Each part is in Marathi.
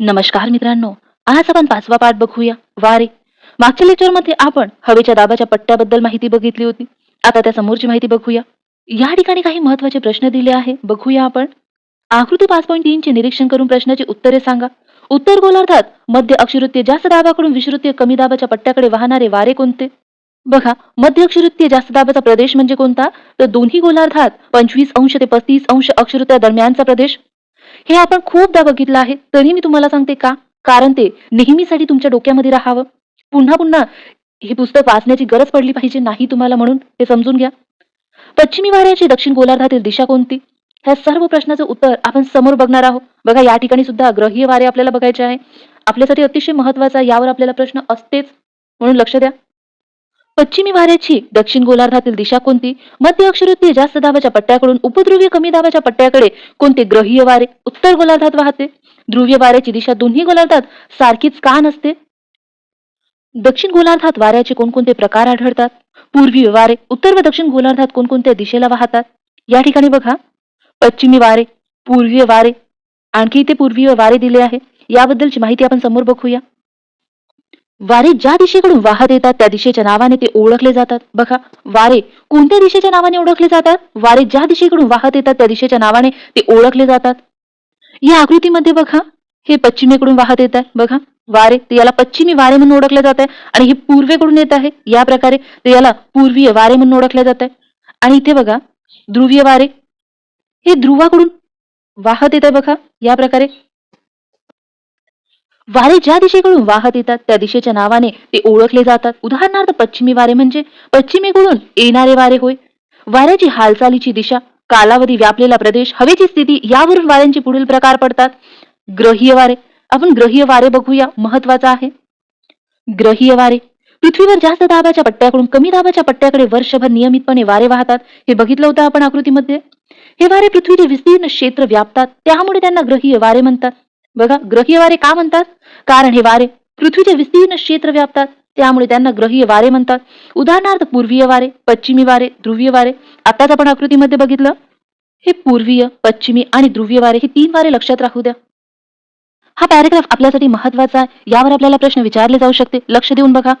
नमस्कार मित्रांनो आज आपण पाचवा पाठ बघूया. वारे. मागच्या लेक्चरमध्ये आपण हवेच्या दाबाच्या पट्ट्याबद्दल माहिती बघितली होती. आता त्या समोरची माहिती बघूया. या ठिकाणी काही महत्त्वाचे प्रश्न दिले आहे. बघूया आपण. आकृती पाच पॉईंट तीनचे निरीक्षण करून प्रश्नाची उत्तरे सांगा. उत्तर गोलार्धात मध्य अक्षिवृत्तीय जास्त दाबाकडून विषुवृत्तीय कमी दाबाच्या पट्ट्याकडे वाहणारे वारे कोणते? बघा मध्य अक्षिवृत्तीय जास्त दाबाचा प्रदेश म्हणजे कोणता? तर दोन्ही गोलार्धात पंचवीस अंश ते पस्तीस अंश अक्षुवृत्त्या दरम्यानचा प्रदेश. हे आपण खूपदा बघितलं आहे. तरी मी तुम्हाला सांगते का? कारण ते नेहमीसाठी तुमच्या डोक्यामध्ये राहावं. पुन्हा पुन्हा हे पुस्तक वाचण्याची गरज पडली पाहिजे नाही तुम्हाला म्हणून? हे समजून घ्या. पश्चिमी वाऱ्याची दक्षिण गोलार्धातील दिशा कोणती? ह्या सर्व प्रश्नाचं उत्तर आपण समोर बघणार आहोत. बघा या ठिकाणी सुद्धा ग्रहीय वारे आपल्याला बघायचे आहे. आपल्यासाठी अतिशय महत्त्वाचा यावर आपल्याला प्रश्न असतेच. म्हणून लक्ष द्या. पश्चिमी वाऱ्याची दक्षिण गोलार्धातील दिशा कोणती? मध्य अक्षुवृत्तीय जास्त दाबाच्या पट्ट्याकडून उपध्रुवीय कमी दाबाच्या पट्ट्याकडे कोणते ग्रहीय वारे? उत्तर गोलार्धात वाहते. ध्रुवीय वाऱ्याची दिशा दोन्ही गोलार्धात सारखीच का नसते? दक्षिण गोलार्धात वाऱ्याचे कोणकोणते प्रकार आढळतात? पूर्वीय वारे उत्तर व दक्षिण गोलार्धात कोणकोणत्या दिशेला वाहतात? या ठिकाणी बघा. पश्चिमी वारे पूर्वीय वारे आणखी इथे पूर्वीय वारे दिले आहे. याबद्दलची माहिती आपण समोर बघूया. वारे ज्या दिशेकडून वाहत येतात त्या दिशेच्या नावाने ते ओळखले जातात. बघा वारे कोणत्या दिशेच्या नावाने ओळखले जातात? वारे ज्या दिशेकडून वाहत येतात त्या दिशेच्या नावाने ते ओळखले जातात. या आकृतीमध्ये बघा हे पश्चिमेकडून वाहत येत आहे. बघा वारे ते याला पश्चिमी वारे म्हणून ओळखले जात आहे आणि हे पूर्वेकडून येत आहे. या प्रकारे ते याला पूर्वीय वारे म्हणून ओळखले जात आहे. आणि इथे बघा ध्रुवीय वारे हे ध्रुवाकडून वाहत येत आहे बघा. या प्रकारे वारे ज्या दिशेकडून वाहत येतात त्या दिशेच्या नावाने ते ओळखले जातात. उदाहरणार्थ पश्चिमी वारे म्हणजे पश्चिमेकडून येणारे वारे होय. वाऱ्याची हालचालीची दिशा कालावधी व्यापलेला प्रदेश हवेची स्थिती यावरून वाऱ्यांचे पुढील प्रकार पडतात. ग्रहीय वारे. आपण ग्रहीय वारे बघूया. महत्त्वाचा आहे. ग्रहीय वारे. पृथ्वीवर जास्त दाबाच्या पट्ट्याकडून कमी दाबाच्या पट्ट्याकडे वर्षभर नियमितपणे वारे वाहतात. हे बघितलं होतं आपण आकृतीमध्ये. हे वारे पृथ्वीचे विस्तीर्ण क्षेत्र व्यापतात. त्यामुळे त्यांना ग्रहीय वारे म्हणतात. बघा ग्रहीय वारे का म्हणतात? कारण हे वारे पृथ्वीचे विस्तीर्ण क्षेत्र व्यापतात. त्यामुळे त्यांना ग्रहीय वारे म्हणतात. उदाहरणार्थ पूर्वीय वारे पश्चिमी वारे ध्रुवीय वारे. आताच आपण आकृतीमध्ये बघितलं. हे पूर्वीय पश्चिमी आणि ध्रुवीय वारे हे तीन वारे लक्षात राहू द्या. हा पॅरेग्राफ आपल्यासाठी महत्त्वाचा आहे. यावर आपल्याला प्रश्न विचारले जाऊ शकते. लक्ष देऊन बघा.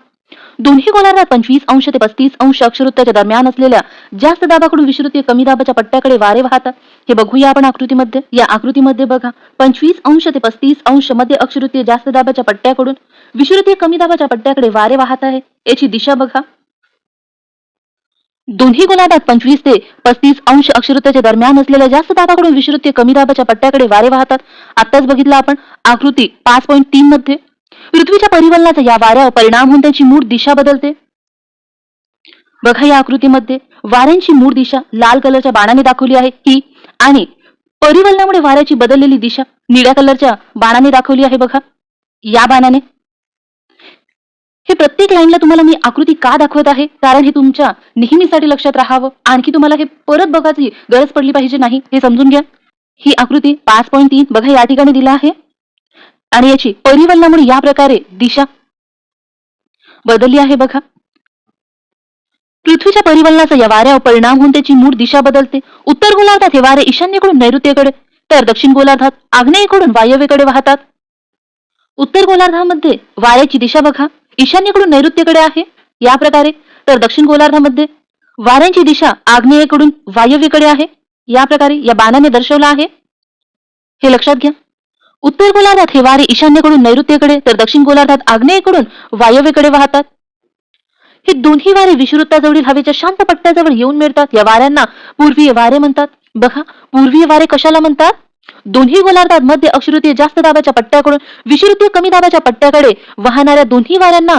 दोन्ही गोलार्धात पंचवीस अंश ते पस्तीस अंश अक्षुवृत्ताच्या दरम्यान असलेल्या जास्त दाबाकडून विषुवृत्तीय कमी दाबाच्या पट्ट्याकडे वारे वाहतात. हे बघूया आपण आकृतीमध्ये. या आकृतीमध्ये बघा पंचवीस अंश ते पस्तीस अंशमध्ये अक्षुवृत्तीय जास्त दाबाच्या पट्ट्याकडून विषुवृत्तीय कमी दाबाच्या पट्ट्याकडे वारे वाहत आहे. याची दिशा बघा. दोन्ही गोलार्धात पंचवीस ते पस्तीस अंश अक्षुवृत्ताच्या दरम्यान असलेल्या जास्त दाबाकडून विषुवृत्तीय कमी दाबाच्या पट्ट्याकडे वारे वाहतात. आताच बघितलं आपण आकृती पाच पॉईंट तीन मध्ये. पृथ्वीच्या परिवलनाचा या वाऱ्यावर परिणाम होऊन त्यांची मूळ दिशा बदलते. बघा या आकृतीमध्ये वाऱ्यांची मूळ दिशा लाल कलरच्या बाणाने दाखवली आहे ही आणि परिवलनामुळे वाऱ्याची बदललेली दिशा निळ्या कलरच्या बाणाने दाखवली आहे बघा. या बाणाने. हे प्रत्येक लाईनला तुम्हाला मी आकृती का दाखवत आहे? कारण हे तुमच्या नेहमीसाठी लक्षात राहावं. आणखी तुम्हाला हे परत बघायची गरज पडली पाहिजे नाही हे समजून घ्या. ही आकृती पाच पॉईंट तीन बघा या ठिकाणी दिला आहे. आणि याची परिवलनामुळे या प्रकारे दिशा बदलली आहे बघा. पृथ्वीच्या परिवलनाचा या वाऱ्यावर परिणाम होऊन त्याची मूळ दिशा बदलते. उत्तर गोलार्धात हे वारे ईशान्येकडून नैऋत्येकडे तर दक्षिण गोलार्धात आग्नेयेकडून वायव्येकडे वाहतात. उत्तर गोलार्धामध्ये वाऱ्याची दिशा बघा. ईशान्येकडून नैऋत्येकडे आहे. या प्रकारे तर दक्षिण गोलार्धामध्ये वाऱ्यांची दिशा आग्नेयेकडून वायव्येकडे आहे. या प्रकारे या बाणाने दर्शवलं आहे. हे लक्षात घ्या. उत्तर गोलार्धात हे वारे ईशान्येकडून नैऋत्येकडे तर दक्षिण गोलार्धात आग्नेयेकडून वायव्येकडे वाहतात. हे दोन्ही वारे विषुवृत्ताजवळील हवेच्या शांत पट्ट्याजवळ येऊन मिळतात. या वाऱ्यांना पूर्वीय वारे म्हणतात. बघा पूर्वीय वारे कशाला म्हणतात? दोन्ही गोलार्धात मध्य अक्षुवृत्तीय जास्त दाबाच्या पट्ट्याकडून विषुवृत्तीय कमी दाबाच्या पट्ट्याकडे वाहणाऱ्या दोन्ही वाऱ्यांना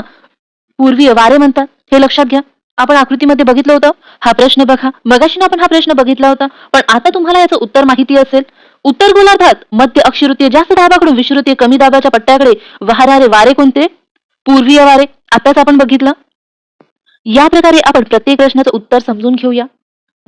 पूर्वीय वारे म्हणतात. हे लक्षात घ्या. आपण आकृतीमध्ये बघितलं होतं. हा प्रश्न बघा. मगाशी आपण हा प्रश्न बघितला होता. पण आता तुम्हाला याचं उत्तर माहिती असेल. उत्तर गोलार्धात मध्य अक्षुवृत्तीय जास्त दाबाकडून विषुवृत्तीय कमी दाबाच्या पट्ट्याकडे वाहणारे वारे कोणते? पूर्वीय वारे. आताच आपण बघितलं. या प्रकारे आपण प्रत्येक प्रश्नाचं उत्तर समजून घेऊया.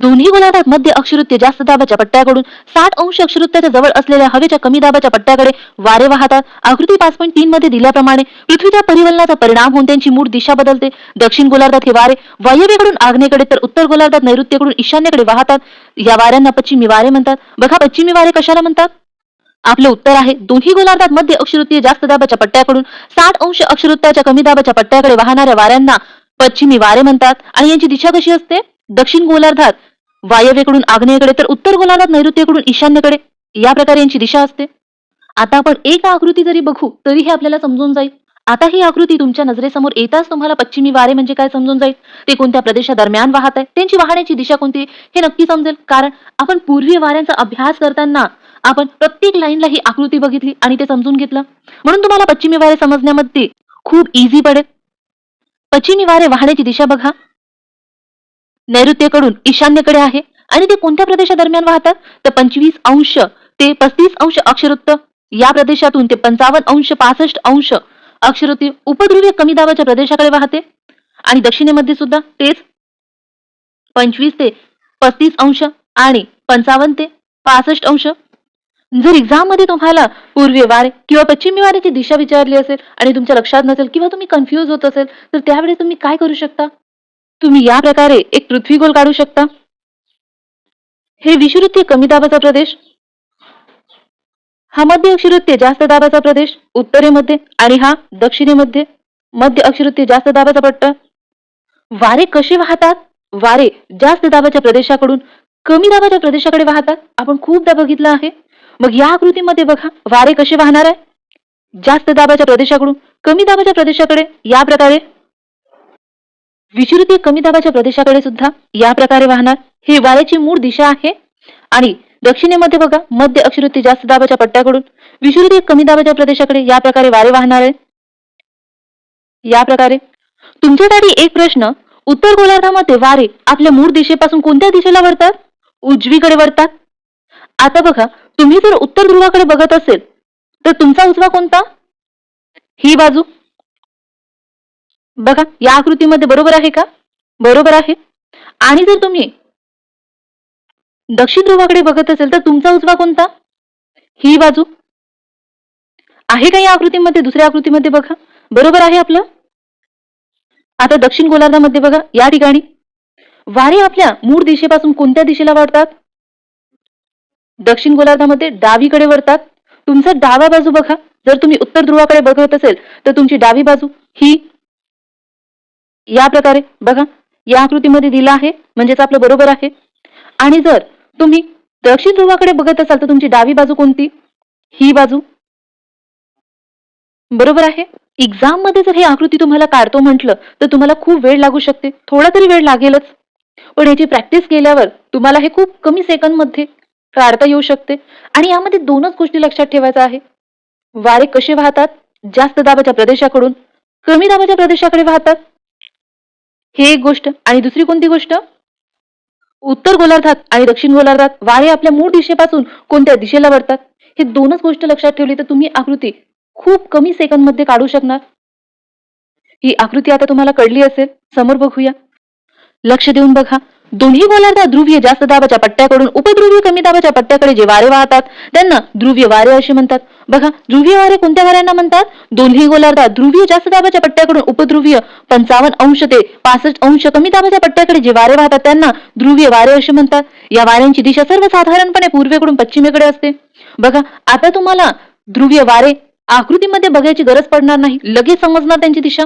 दोन्ही गोलार्धात मध्य अक्षरुत्य जास्त दाबाच्या पट्ट्याकडून साठ अंश अक्षुवृत्ताच्या जवळ असलेल्या हवेच्या कमी दाबाच्या पट्ट्याकडे वारे वाहतात. आकृती पाच पॉईंट तीन मध्ये दिल्याप्रमाणे पृथ्वीच्या परिवलनाचा परिणाम होऊन त्यांची मूळ दिशा बदलते. दक्षिण गोलार्धात हे वारे वायव्येकडून आग्नेकडे तर उत्तर गोलार्धात नैऋत्येकडून ईशान्येकडे वाहतात. या वाऱ्यांना पश्चिमी वारे म्हणतात. बघा पश्चिमी वारे कशाला म्हणतात? आपलं उत्तर आहे दोन्ही गोलार्धात मध्य अक्षवृत्तीय जास्त दाबाच्या पट्ट्याकडून साठ अंश अक्षवृत्ताच्या कमी दाबाच्या पट्ट्याकडे वाहणाऱ्या वाऱ्यांना पश्चिमी वारे म्हणतात. आणि यांची दिशा कशी असते? दक्षिण गोलार्धात वायव्येकडून आग्नेयेकडे तर उत्तर गोलार्धात नैऋत्येकडून ईशान्येकडे या प्रकारे यांची दिशा असते. आता आपण एक आकृती जरी बघू तरी हे आपल्याला समजून जाईल. आता ही आकृती तुमच्या नजरेसमोर येताच तुम्हाला पश्चिमी वारे म्हणजे काय समजून जाईल? ते कोणत्या प्रदेशादरम्यान वाहत आहे? त्यांची वाहण्याची दिशा कोणती हे नक्की समजेल. कारण आपण पूर्वी वाऱ्यांचा अभ्यास करताना आपण प्रत्येक लाईनला ही आकृती बघितली आणि ते समजून घेतलं. म्हणून तुम्हाला पश्चिमी वारे समजण्यामध्ये खूप इझी पडेल. पश्चिमी वारे वाहण्याची दिशा बघा. नैऋत्येकडून ईशान्येकडे आहे. आणि ते कोणत्या प्रदेशादरम्यान वाहतात? तर पंचवीस अंश ते पस्तीस अंश अक्षरवृत्त या प्रदेशातून ते पंचावन्न अंश पासष्ट अंश अक्षरवृत्ती उपध्रुवीय कमी दाबाच्या प्रदेशाकडे वाहते. आणि दक्षिणेमध्ये सुद्धा तेच पंचवीस ते पस्तीस अंश आणि पंचावन्न ते पासष्ट अंश. जर एक्झाममध्ये तुम्हाला पूर्वीय वारे किंवा पश्चिमी वाऱ्याची दिशा विचारली असेल आणि तुमच्या लक्षात नसेल किंवा तुम्ही कन्फ्युज होत असेल तर त्यावेळेस तुम्ही काय करू शकता? तुम्ही या प्रकारे एक पृथ्वीगोल काढू शकता? हे विषुवृत्तीय कमी दाबाचा प्रदेश. हा मध्य अक्षरवृत्तीय जास्त दाबाचा प्रदेश उत्तरेमध्ये आणि हा दक्षिणेमध्ये. मध्य अक्षरवृत्तीय जास्त दाबाचा पट्टा. वारे कसे वाहतात? वारे जास्त दाबाच्या प्रदेशाकडून कमी दाबाच्या प्रदेशाकडे वाहतात. आपण खूपदा बघितलं आहे. मग या आकृतीमध्ये बघा वारे कसे वाहणार आहे? जास्त दाबाच्या प्रदेशाकडून कमी दाबाच्या प्रदेशाकडे या प्रकारे विषुवृत्तीय कमी दाबाच्या प्रदेशाकडे सुद्धा या प्रकारे वाहणार. ही वाऱ्याची मूळ दिशा आहे. आणि दक्षिणेमध्ये बघा मध्य अक्षवृत्ती जास्त दाबाच्या पट्ट्याकडून विषुवृत्तीय कमी दाबाच्या प्रदेशाकडे या प्रकारे वारे वाहणार आहे. या प्रकारे. तुमच्यासाठी एक प्रश्न उत्तर गोलार्धामध्ये वारे आपल्या मूळ दिशेपासून कोणत्या दिशेला वळतात? उजवीकडे वळतात. आता बघा तुम्ही जर उत्तर ध्रुवाकडे बघत असेल तर तुमचा उजवा कोणता? ही बाजू. बघा या आकृतीमध्ये बरोबर आहे का? बरोबर आहे. आणि जर तुम्ही दक्षिण ध्रुवाकडे बघत असेल तर तुमचा उजवा कोणता? ही बाजू. आहे का या आकृतीमध्ये? दुसऱ्या आकृतीमध्ये बघा. बरोबर आहे आपलं? आता दक्षिण गोलार्धामध्ये बघा या ठिकाणी. वारे आपल्या मूळ दिशेपासून कोणत्या दिशेला वाढतात? दक्षिण गोलार्धामध्ये डावीकडे वळतात. तुमचा डावा बाजू बघा. जर तुम्ही उत्तर ध्रुवाकडे बघत असेल तर तुमची डावी बाजू ही या प्रकारे. बघा या आकृतीमध्ये दिला आहे म्हणजेच आपलं बरोबर आहे. आणि जर तुम्ही दक्षिण ध्रुवाकडे बघत असाल तर तुमची डावी बाजू कोणती? ही बाजू. बरोबर आहे? एक्झाममध्ये जर ही आकृती तुम्हाला काढतो म्हटलं तर तुम्हाला खूप वेळ लागू शकते. थोडा तरी वेळ लागेलच. पण याची प्रॅक्टिस केल्यावर तुम्हाला हे खूप कमी सेकंदमध्ये काढता येऊ शकते. आणि यामध्ये दोनच गोष्टी लक्षात ठेवायचं आहे. वारे कसे वाहतात? जास्त दाबाच्या प्रदेशाकडून. कमी दाबाच्या प्रदेशाकडे वाहतात. हे एक गोष्ट आणि दुसरी कोणती गोष्ट? उत्तर गोलार्धात आणि दक्षिण गोलार्धात वारे आपल्या मूळ दिशेपासून कोणत्या दिशेला वळतात? हे दोनच गोष्ट लक्षात ठेवली तर तुम्ही आकृती खूप कमी सेकंदमध्ये काढू शकणार. ही आकृती आता तुम्हाला कळली असेल. समोर बघूया. लक्ष देऊन बघा. दोन्ही गोलार्धात ध्रुवीय जास्त दाबाच्या पट्ट्याकडून उपध्रुवीय कमी दाबाच्या पट्ट्याकडे जे वारे वाहतात त्यांना ध्रुवीय वारे असे म्हणतात. बघा ध्रुवीय वारे कोणत्या वाऱ्यांना म्हणतात? दोन्ही गोलार्धात ध्रुवीय जास्त दाबाच्या पट्ट्याकडून उपध्रुवीय पंचावन्न अंश ते पासष्ट अंश कमी दाबाच्या पट्ट्याकडे जे वारे वाहतात त्यांना ध्रुवीय वारे असे म्हणतात. या वाऱ्यांची दिशा सर्वसाधारणपणे पूर्वेकडून पश्चिमेकडे असते. बघा आता तुम्हाला ध्रुवीय वारे आकृतीमध्ये बघायची गरज पडणार नाही. लगेच समजणार त्यांची दिशा.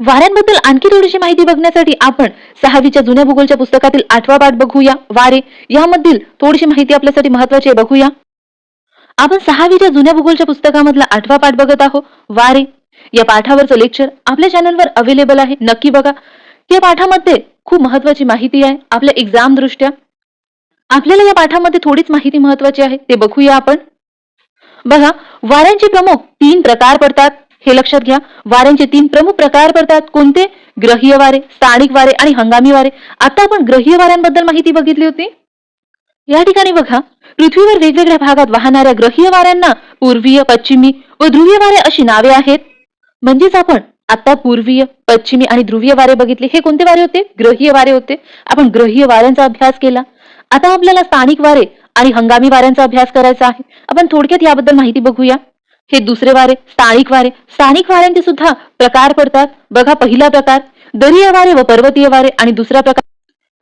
वाऱ्यांबद्दल आणखी थोडीशी माहिती बघण्यासाठी आपण सहावीच्या जुन्या भूगोलच्या पुस्तकातील आठवा पाठ बघूया. वारे यामधील थोडीशी माहिती आपल्यासाठी महत्वाची आहे बघूया. आपण सहावीच्या जुन्या भूगोलच्या पुस्तकामधला आठवा पाठ बघत आहोत. वारे या पाठावरचं लेक्चर आपल्या चॅनलवर अवेलेबल आहे. नक्की बघा. या पाठामध्ये खूप महत्वाची माहिती आहे आपल्या एक्झाम दृष्ट्या. आपल्याला या पाठामध्ये थोडीच माहिती महत्वाची आहे ते बघूया आपण. बघा वाऱ्यांचे प्रमुख तीन प्रकार पडतात. हे लक्षात घ्या. वाऱ्यांचे तीन प्रमुख प्रकार पडतात. कोणते? ग्रहीय वारे स्थानिक वारे आणि हंगामी वारे. आता आपण ग्रहीय वाऱ्यांबद्दल माहिती बघितली होती. या ठिकाणी बघा. पृथ्वीवर वेगवेगळ्या भागात वाहणाऱ्या ग्रहीय वाऱ्यांना पूर्वीय पश्चिमी व ध्रुवीय वारे अशी नावे आहेत. म्हणजेच आपण आता पूर्वीय पश्चिमी आणि ध्रुवीय वारे बघितले. हे कोणते वारे होते? ग्रहीय वारे होते. आपण ग्रहीय वाऱ्यांचा अभ्यास केला. आता आपल्याला स्थानिक वारे आणि हंगामी वाऱ्यांचा अभ्यास करायचा आहे. आपण थोडक्यात याबद्दल माहिती बघूया. हे दुसरे वारे स्थानिक वारे स्थानिक वाऱ्यांचे सुद्धा प्रकार पडतात. बघा पहिला प्रकार दरीय वारे व पर्वतीय वारे आणि दुसरा प्रकार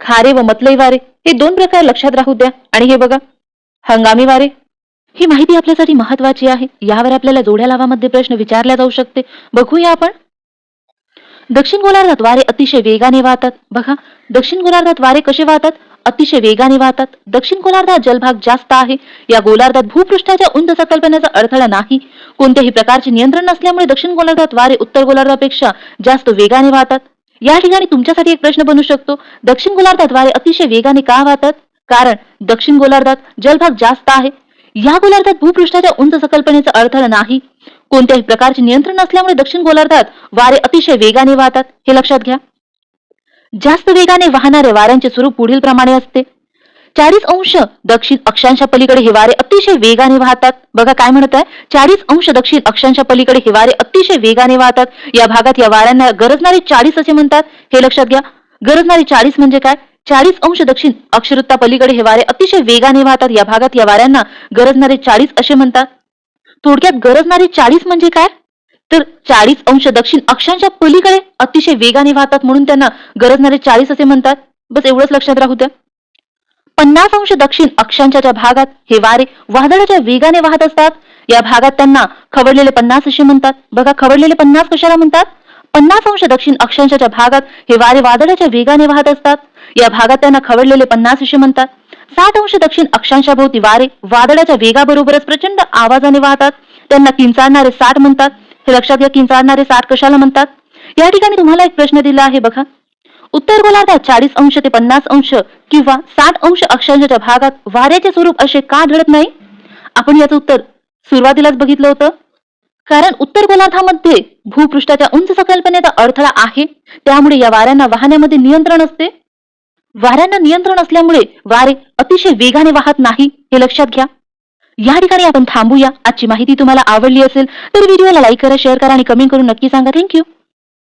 खारे व मतलई वारे. हे दोन प्रकार लक्षात राहू द्या. आणि हे बघा हंगामी वारे. ही माहिती आपल्यासाठी महत्वाची आहे. यावर आपल्याला जोड्या लावामध्ये प्रश्न विचारला जाऊ शकते. बघूया आपण. दक्षिण गोलार्धात वारे अतिशय वेगाने वाहतात. बघा दक्षिण गोलार्धात वारे कसे वाहतात? अतिशय वेगाने वाहतात. दक्षिण गोलार्धात जलभाग जास्त आहे. या गोलार्धात भूपृष्ठाच्या उंच संकल्पनेचा अडथळा नाही. कोणत्याही प्रकारचे नियंत्रण नसल्यामुळे दक्षिण गोलार्धात वारे उत्तर गोलार्धापेक्षा जास्त वेगाने वाहतात. या ठिकाणी तुमच्यासाठी एक प्रश्न बनू शकतो. दक्षिण गोलार्धात वारे अतिशय वेगाने का वाहतात? कारण दक्षिण गोलार्धात जलभाग जास्त आहे. या गोलार्धात भूपृष्ठाच्या उंच संकल्पनेचा अडथळा नाही. कोणत्याही प्रकारचे नियंत्रण नसल्यामुळे दक्षिण गोलार्धात वारे अतिशय वेगाने वाहतात. हे लक्षात घ्या. जास्त वेगाने वाहणाऱ्या वाऱ्यांचे स्वरूप पुढील प्रमाणे असते. चाळीस अंश दक्षिण अक्षांच्या पलीकडे हे वारे अतिशय वेगाने वाहतात. बघा काय म्हणत आहे चाळीस अंश दक्षिण अक्षांच्या पलीकडे हे वारे अतिशय वेगाने वाहतात. या भागात या वाऱ्यांना गरजणारे चाळीस असे म्हणतात. हे लक्षात घ्या. गरजणारे चाळीस म्हणजे काय? चाळीस अंश दक्षिण अक्षरता पलीकडे हे वारे अतिशय वेगाने वाहतात. या भागात या वाऱ्यांना गरजणारे चाळीस असे म्हणतात. थोडक्यात गरजणारे चाळीस म्हणजे काय? तर चाळीस अंश दक्षिण अक्षांच्या पलीकडे अतिशय वेगाने वाहतात म्हणून त्यांना गरजणारे चाळीस असे म्हणतात. बस एवढंच लक्षात राहू द्या. पन्नास अंश दक्षिण अक्षांच्या ज्या भागात हे वारे वादळाच्या वेगाने वाहत असतात या भागात त्यांना खवडलेले पन्नास असे म्हणतात. बघा खवडलेले पन्नास कशाला म्हणतात? पन्नास अंश दक्षिण अक्षांच्या ज्या भागात हे वारे वादळाच्या वेगाने वाहत असतात या भागात त्यांना खवडलेले पन्नास असे म्हणतात. साठ अंश दक्षिण अक्षांच्या भोवती वारे वादळाच्या वेगाबरोबरच प्रचंड आवाजाने वाहतात. त्यांना किंचाळणारे साठ म्हणतात. हे लक्षात घ्या किंचाळणारे साठ कशाला म्हणतात? या ठिकाणी तुम्हाला एक प्रश्न दिला आहे बघा. उत्तर गोलार्धात चाळीस अंश ते पन्नास अंश किंवा साठ अंश अक्षांशाच्या भागात वाऱ्याचे स्वरूप असे का घडत नाही? आपण याचं उत्तर सुरुवातीलाच बघितलं होतं. कारण उत्तर गोलार्धामध्ये भूपृष्ठाच्या उंच संकल्पनेचा अडथळा आहे. त्यामुळे या वाऱ्यांना वाहण्यामध्ये नियंत्रण असते. वाऱ्यांना नियंत्रण असल्यामुळे वारे अतिशय वेगाने वाहत नाही हे लक्षात घ्या. या ठिकाणी आपण थांबूया. आजची माहिती तुम्हाला आवडली असेल तर व्हिडिओला लाईक करा शेअर करा आणि कमेंट करून नक्की सांगा. थँक्यू